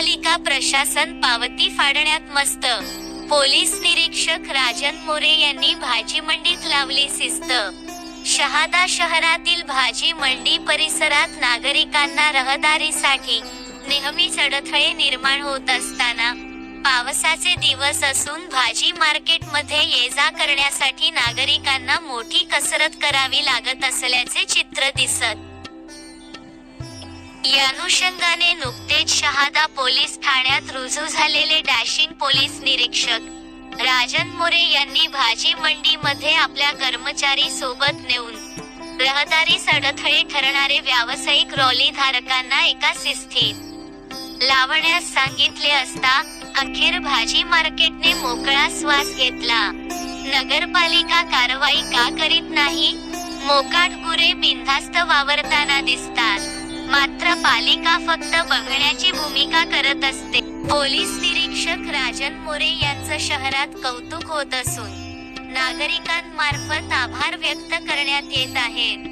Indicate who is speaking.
Speaker 1: महापालिका प्रशासन पावती फाडण्यात मस्त. पोलीस निरीक्षक राजन मोरे यांनी भाजी मंडीत लावली शिस्त. शहादा शहरातील भाजी मंडी परिसरात नागरिकांना रहदारीसाठी नेहमीच अडथळे निर्माण होत असताना पावसाचे दिवस असून भाजी मार्केटमध्ये ये जा करण्यासाठी नागरिकांना मोठी कसरत करावी लागत असल्याचे चित्र दिसत. अनुषंगाने नुकतेच शहादा पोलीस ठाण्यात रुजू झालेले डॅशिंग पोलीस निरीक्षक राजन मोरे यांनी भाजी मंडीमध्ये आपल्या कर्मचारी सोबत नेऊन रहदारीस अडथळे ठरणारे व्यावसायिक रॉली धारकांना एका शिस्तीत लावण्यास सांगितले असता अखेर भाजी मार्केटने मोकळा श्वास घेतला. नगरपालिका कारवाई का करीत नाही? मोकाट गुरे बिनधास्त वावरताना दिसतात. मात्र पालिका फक्त बघण्याची भूमिका करत असते. पोलीस निरीक्षक राजन मोरे यांचं शहरात कौतुक होत असून नागरिकांमार्फत आभार व्यक्त करण्यात येत आहेत